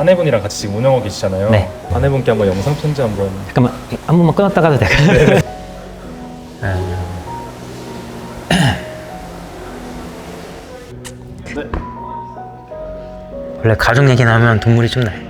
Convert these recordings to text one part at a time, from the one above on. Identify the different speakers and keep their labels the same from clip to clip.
Speaker 1: 아내분이랑 같이 지금 운영하고 계시잖아요.
Speaker 2: 네.
Speaker 1: 아내분께 한번 영상 편지 한번.
Speaker 2: 잠깐만 한 번만 끊었다 가도 될까요? 아,
Speaker 1: 네.
Speaker 2: 원래 가족 얘기 나오면 눈물이 좀 나요.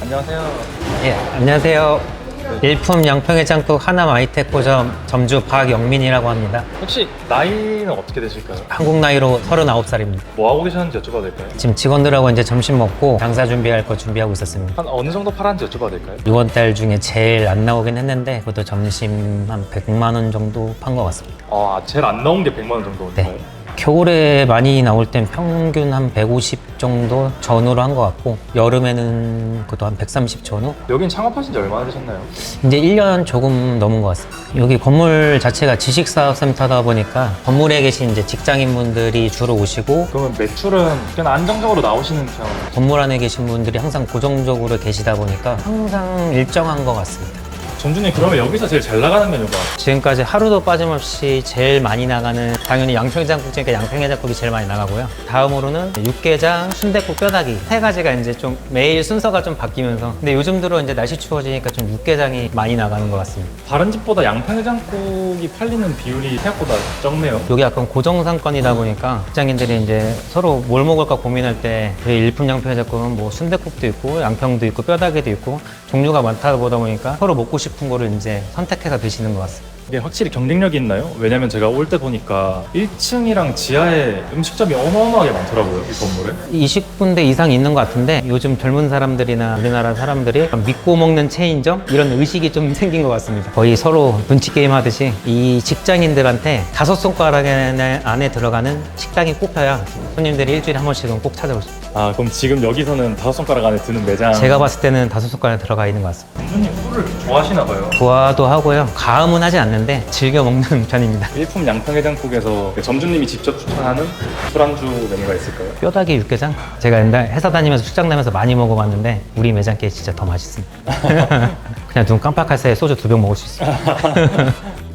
Speaker 1: 안녕하세요.
Speaker 2: 예, 안녕하세요. 일품 양평해장국 하남 아이테코점 점주 박영민이라고 합니다.
Speaker 1: 혹시 나이는 어떻게 되실까요?
Speaker 2: 한국 나이로 39살입니다.
Speaker 1: 뭐 하고 계셨는지 여쭤봐도 될까요?
Speaker 2: 지금 직원들하고 이제 점심 먹고 장사 준비할 거 준비하고 있었습니다.
Speaker 1: 한 어느 정도 팔았는지 여쭤봐도 될까요?
Speaker 2: 6월 달 중에 제일 안 나오긴 했는데 그것도 점심 한 100만 원 정도 판 것 같습니다.
Speaker 1: 아, 제일 안 나온 게 100만 원 정도인가요?
Speaker 2: 네. 겨울에 많이 나올 땐 평균 한 150 정도 전후로 한 것 같고 여름에는 그것도 한 130 전후
Speaker 1: 여긴 창업하신 지 얼마나 되셨나요?
Speaker 2: 이제 1년 조금 넘은 것 같습니다. 여기 건물 자체가 지식사업센터다 보니까 건물에 계신 이제 직장인분들이 주로 오시고
Speaker 1: 그러면 매출은 그냥 안정적으로 나오시는 편?
Speaker 2: 건물 안에 계신 분들이 항상 고정적으로 계시다 보니까 항상 일정한 것 같습니다.
Speaker 1: 전주님 그러면 여기서 제일 잘 나가는 메뉴가
Speaker 2: 지금까지 하루도 빠짐없이 제일 많이 나가는 당연히 양평해장국이니까 양평해장국이 제일 많이 나가고요. 다음으로는 육개장, 순대국, 뼈다귀 세 가지가 이제 좀 매일 순서가 좀 바뀌면서 근데 요즘 들어 이제 날씨 추워지니까 좀 육개장이 많이 나가는 것 같습니다.
Speaker 1: 다른 집보다 양평해장국이 팔리는 비율이 생각보다 적네요.
Speaker 2: 여기 약간 고정상권이다 보니까 직장인들이 이제 서로 뭘 먹을까 고민할 때 저희 일품 양평해장국은 뭐 순대국도 있고 양평도 있고 뼈다귀도 있고 종류가 많다 보다 보니까 서로 먹고 싶은 거를 이제 선택해서 드시는 것 같습니다.
Speaker 1: 이게 확실히 경쟁력이 있나요? 왜냐면 제가 올 때 보니까 1층이랑 지하에 음식점이 어마어마하게 많더라고요, 이 건물에.
Speaker 2: 20군데 이상 있는 것 같은데 요즘 젊은 사람들이나 우리나라 사람들이 믿고 먹는 체인점 이런 의식이 좀 생긴 것 같습니다. 거의 서로 눈치 게임 하듯이 이 직장인들한테 다섯 손가락 안에 들어가는 식당이 꼽혀야 손님들이 일주일에 한 번씩은 꼭 찾아오십니다.
Speaker 1: 아, 그럼 지금 여기서는 다섯 손가락 안에 드는 매장.
Speaker 2: 제가 봤을 때는 다섯 손가락 들어가 있는 것 같습니다.
Speaker 1: 전주님 술을 좋아하시나 봐요.
Speaker 2: 좋아도 하고요. 가음은 하지 않는데 즐겨 먹는 편입니다.
Speaker 1: 일품 양평해장국에서 점주님이 직접 추천하는 술안주 메뉴가 있을까요?
Speaker 2: 뼈다귀 육개장 제가 옛날 회사 다니면서 출장 다니면서 많이 먹어봤는데 우리 매장 게 진짜 더 맛있습니다. 그냥 눈 깜빡할 사이에 소주 두 병 먹을 수 있어요.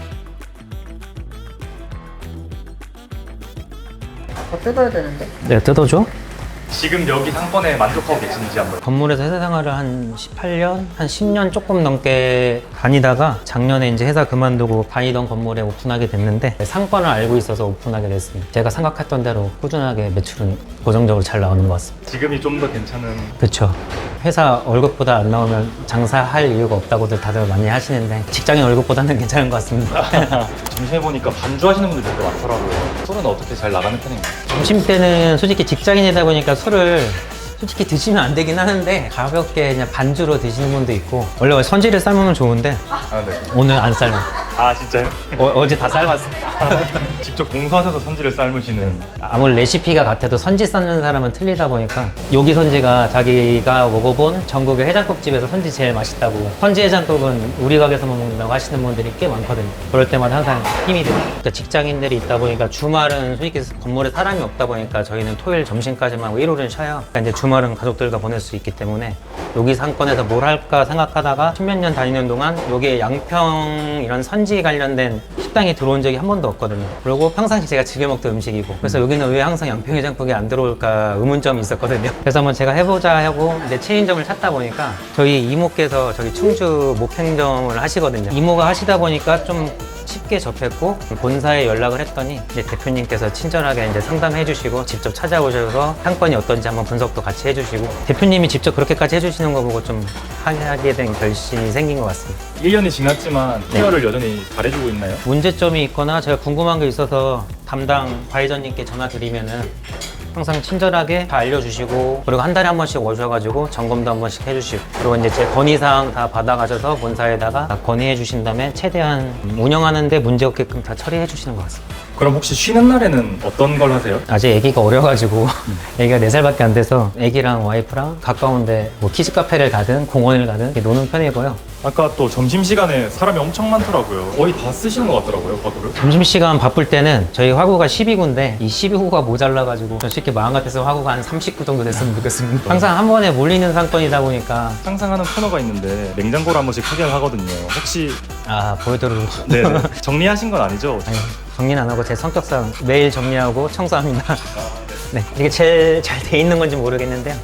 Speaker 3: 뜯어야 되는데.
Speaker 2: 내가 뜯어줘?
Speaker 1: 지금 여기 상권에 만족하고 계신지 한번.
Speaker 2: 건물에서 회사 생활을 한 18년, 한 10년 조금 넘게 다니다가 작년에 이제 회사 그만두고 다니던 건물에 오픈하게 됐는데 상권을 알고 있어서 오픈하게 됐습니다. 제가 생각했던 대로 꾸준하게 매출은 고정적으로 잘 나오는 것 같습니다.
Speaker 1: 지금이 좀 더 괜찮은.
Speaker 2: 그렇죠. 회사 월급보다 안 나오면 장사할 이유가 없다고들 다들 많이 하시는데 직장인 월급보다는 괜찮은 것 같습니다.
Speaker 1: 점심에 보니까 반주하시는 분들 되게 많더라고요. 술은 어떻게 잘 나가는 편인가요?
Speaker 2: 점심 때는 솔직히 직장인이다 보니까 술을 솔직히 드시면 안 되긴 하는데 가볍게 그냥 반주로 드시는 분도 있고 원래 선지를 삶으면 좋은데
Speaker 1: 아, 네.
Speaker 2: 오늘 안 삶아.
Speaker 1: 아, 진짜요?
Speaker 2: 어, 제다 삶았어.
Speaker 1: 직접 공사하셔서 선지를 삶으시는.
Speaker 2: 아무리 레시피가 같아도 선지 삶는 사람은 틀리다 보니까 여기 선지가 자기가 먹어본 전국의 해장국집에서 선지 제일 맛있다고 선지 해장국은 우리 가게에서만 먹는다고 하시는 분들이 꽤 많거든요 그럴 때마다 항상 힘이 돼요 그러니까 직장인들이 있다 보니까 주말은 솔직히 건물에 사람이 없다 보니까 저희는 토요일 점심까지만 일요일은 쉬어요 그러니까 이제 주말은 가족들과 보낼 수 있기 때문에 여기 상권에서 뭘 할까 생각하다가 십몇 년 다니는 동안 여기에 양평 이런 선지 관련된 식당이 들어온 적이 한 번도 없거든요. 그리고 평상시 제가 즐겨 먹던 음식이고 그래서 여기는 왜 항상 양평해장국이 안 들어올까 의문점이 있었거든요. 그래서 한번 제가 해보자 하고 이제 체인점을 찾다 보니까 저희 이모께서 저기 충주 목행점을 하시거든요. 이모가 하시다 보니까 좀 쉽게 접했고 본사에 연락을 했더니 이제 대표님께서 친절하게 이제 상담해 주시고 직접 찾아오셔서 상권이 어떤지 한번 분석도 같이 해주시고 대표님이 직접 그렇게까지 해주시는 거 보고 좀 하게 된 결심이 생긴 것 같습니다.
Speaker 1: 1년이 지났지만 케어를 여전히 잘해주고 있나요?
Speaker 2: 문제점이 있거나 제가 궁금한 게 있어서 담당 과회장님께 전화 드리면은 항상 친절하게 다 알려주시고 그리고 한 달에 한 번씩 오셔가지고 점검도 한 번씩 해주시고 그리고 이제 제 건의사항 다 받아가셔서 본사에다가 다 건의해 주신 다음에 최대한 운영하는데 문제 없게끔 다 처리해 주시는 것 같습니다.
Speaker 1: 그럼 혹시 쉬는 날에는 어떤 걸 하세요?
Speaker 2: 아직 아기가 어려가지고 아기가 4살밖에 안 돼서 아기랑 와이프랑 가까운데 뭐 키즈 카페를 가든 공원을 가든 노는 편이고요.
Speaker 1: 아까 또 점심시간에 사람이 엄청 많더라고요. 거의 다 쓰시는 것 같더라고요, 화구를.
Speaker 2: 점심시간 바쁠 때는 저희 화구가 12구인데 이 12구가 모자라가지고 솔직히 마음 같아서 화구가 한 39 정도 됐으면 좋겠습니다. 항상 한 번에 몰리는 상권이다 보니까
Speaker 1: 상상하는 코너가 있는데 냉장고를 한 번씩 소개를 하거든요. 혹시
Speaker 2: 아 보여드리고
Speaker 1: 네 정리하신 건 아니죠?
Speaker 2: 아니, 정리는 안 하고 제 성격상 매일 정리하고 청소합니다. 네, 이게 제일 잘 돼 있는 건지 모르겠는데요.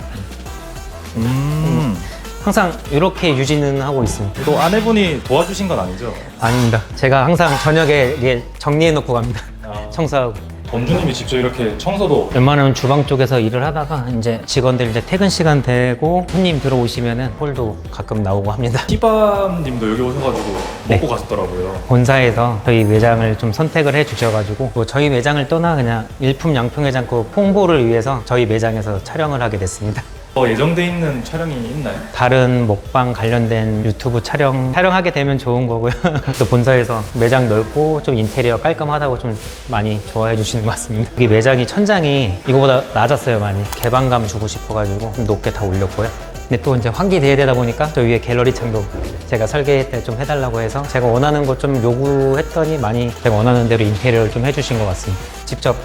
Speaker 1: 음.
Speaker 2: 항상 이렇게 유지는 하고 있습니다.
Speaker 1: 또 아내분이 도와주신 건 아니죠?
Speaker 2: 아닙니다. 제가 항상 저녁에 이게 정리해 놓고 갑니다.
Speaker 1: 아.
Speaker 2: 청소하고.
Speaker 1: 범주님이 직접 이렇게 청소도
Speaker 2: 웬만하면 주방 쪽에서 일을 하다가 이제 직원들 이제 퇴근 시간 되고 손님 들어오시면은 홀도 가끔 나오고 합니다.
Speaker 1: 티밤님도 여기 오셔가지고
Speaker 2: 네.
Speaker 1: 먹고 가셨더라고요.
Speaker 2: 본사에서 저희 매장을 좀 선택을 해 주셔가지고 뭐 저희 매장을 떠나 그냥 일품 양평해장국 홍보를 위해서 저희 매장에서 촬영을 하게 됐습니다.
Speaker 1: 어, 예정돼 있는 촬영이 있나요?
Speaker 2: 다른 먹방 관련된 유튜브 촬영 촬영하게 되면 좋은 거고요. 또 본사에서 매장 넓고 좀 인테리어 깔끔하다고 좀 많이 좋아해 주시는 것 같습니다. 여기 매장이 천장이 이거보다 낮았어요 많이. 개방감 주고 싶어가지고 좀 높게 다 올렸고요. 근데 또 이제 환기돼야 되다 보니까 저 위에 갤러리 창도 제가 설계 때 좀 해달라고 해서 제가 원하는 거좀 요구했더니 많이 제가 원하는 대로 인테리어를 좀 해주신 것 같습니다. 직접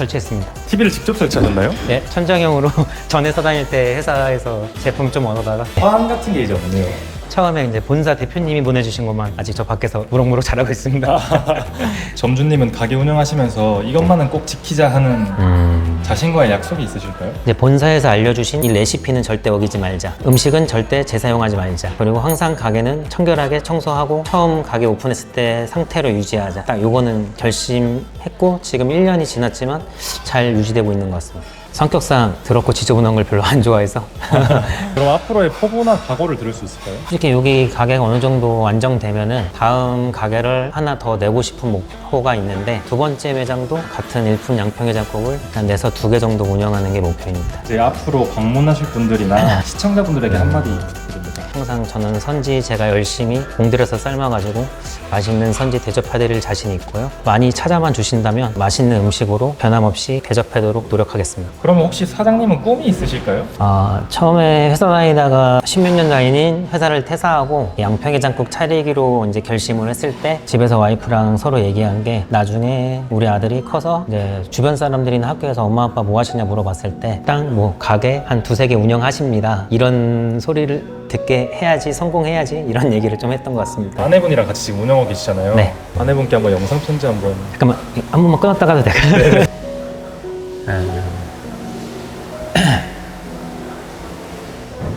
Speaker 2: 설치했습니다.
Speaker 1: TV를 직접 설치하셨나요?
Speaker 2: 네, 천장형으로 전 회사 다닐 때 회사에서 제품 좀 얻어다가
Speaker 1: 화환 같은 게 이제 없네요.
Speaker 2: 처음에 이제 본사 대표님이 보내주신 것만 아직 저 밖에서 무럭무럭 잘하고 있습니다.
Speaker 1: 점주님은 가게 운영하시면서 이것만은 꼭 지키자 하는
Speaker 2: 음.
Speaker 1: 자신과의 약속이 있으실까요?
Speaker 2: 이제 본사에서 알려주신 이 레시피는 절대 어기지 말자. 음식은 절대 재사용하지 말자. 그리고 항상 가게는 청결하게 청소하고 처음 가게 오픈했을 때 상태로 유지하자. 딱 요거는 결심했고 지금 1년이 지났지만 잘 유지되고 있는 것 같습니다. 성격상 더럽고 지저분한 걸 별로 안 좋아해서
Speaker 1: 그럼 앞으로의 포부나 각오를 들을 수 있을까요?
Speaker 2: 솔직히 여기 가게가 어느 정도 안정되면은 다음 가게를 하나 더 내고 싶은 목표가 있는데 두 번째 매장도 같은 일품 양평해장국을 일단 내서 두 개 정도 운영하는 게 목표입니다.
Speaker 1: 이제 앞으로 방문하실 분들이나 시청자분들에게 한마디 부탁드립니다.
Speaker 2: 항상 저는 선지 제가 열심히 공들여서 삶아가지고 맛있는 선지 대접해드릴 자신이 있고요. 많이 찾아만 주신다면 맛있는 음식으로 변함없이 대접하도록 노력하겠습니다.
Speaker 1: 그러면 혹시 사장님은 꿈이 있으실까요?
Speaker 2: 아, 처음에 회사 다니다가 16년 다니는 회사를 퇴사하고 양평해장국 차리기로 이제 결심을 했을 때 집에서 와이프랑 서로 얘기한 게 나중에 우리 아들이 커서 이제 주변 사람들이나 학교에서 엄마 아빠 뭐 하시냐 물어봤을 때 딱 뭐 가게 한 두세 개 운영하십니다. 이런 소리를 듣게 해야지 성공해야지 이런 얘기를 좀 했던 것 같습니다.
Speaker 1: 아내분이랑 같이 지금 운영 하고 계시잖아요.
Speaker 2: 네.
Speaker 1: 아내분께 한번 영상 편지 한번.
Speaker 2: 잠깐만 한 번만 끊었다 가도 될까요?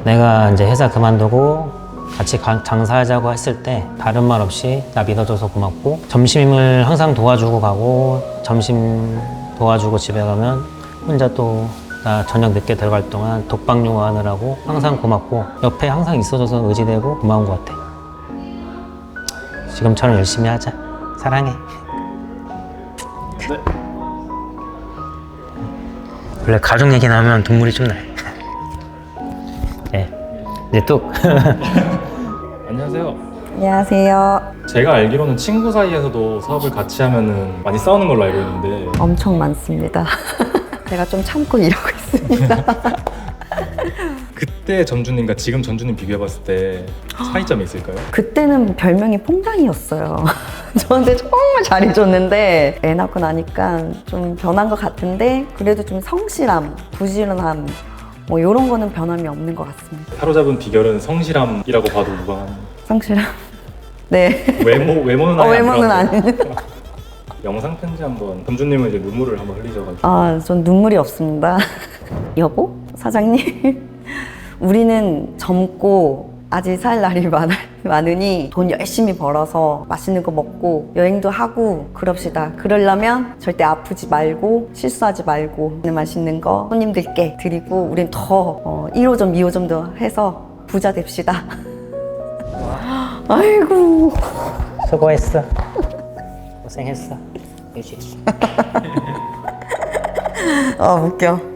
Speaker 2: 내가 이제 회사 그만두고 같이 가- 장사하자고 했을 때 다른 말 없이 나 믿어줘서 고맙고 점심을 항상 도와주고 가고 점심 도와주고 집에 가면 혼자 또 나 저녁 늦게 들어갈 동안 독방 요하느라고 항상 고맙고 옆에 항상 있어줘서 의지되고 고마운 것 같아. 지금처럼 열심히 하자. 사랑해. 원래 가족 얘기 나오면 눈물이 좀 나요. 네. 이제 뚝.
Speaker 1: 안녕하세요.
Speaker 3: 안녕하세요.
Speaker 1: 제가 알기로는 친구 사이에서도 사업을 같이 하면은 많이 싸우는 걸로 알고 있는데
Speaker 3: 엄청 많습니다. 제가 좀 참고 이러고 있습니다.
Speaker 1: 그때 전주님과 지금 전주님 비교해봤을 때 차이점이 있을까요?
Speaker 3: 그때는 별명이 퐁당이었어요. 저한테 정말 잘해줬는데 애 낳고 나니까 좀 변한 것 같은데 그래도 좀 성실함, 부지런함 뭐 이런 거는 변함이 없는 것 같습니다.
Speaker 1: 사로잡은 비결은 성실함이라고 봐도 무방한
Speaker 3: 성실함. 네.
Speaker 1: 외모 외모는
Speaker 3: 어,
Speaker 1: 아예 안
Speaker 3: 외모는 아니에요.
Speaker 1: 영상 편지 한번 전주님은 이제 눈물을 한번 흘리셔가지고
Speaker 3: 아, 전 눈물이 없습니다. 여보? 사장님? 우리는 젊고 아직 살 날이 많, 많으니 돈 열심히 벌어서 맛있는 거 먹고 여행도 하고 그럽시다. 그러려면 절대 아프지 말고 실수하지 말고 맛있는 거 손님들께 드리고 우린 더 어, 1호점, 2호점도 해서 부자 됩시다. 아이고.
Speaker 2: 수고했어. 고생했어. 유지.
Speaker 3: 아, 웃겨.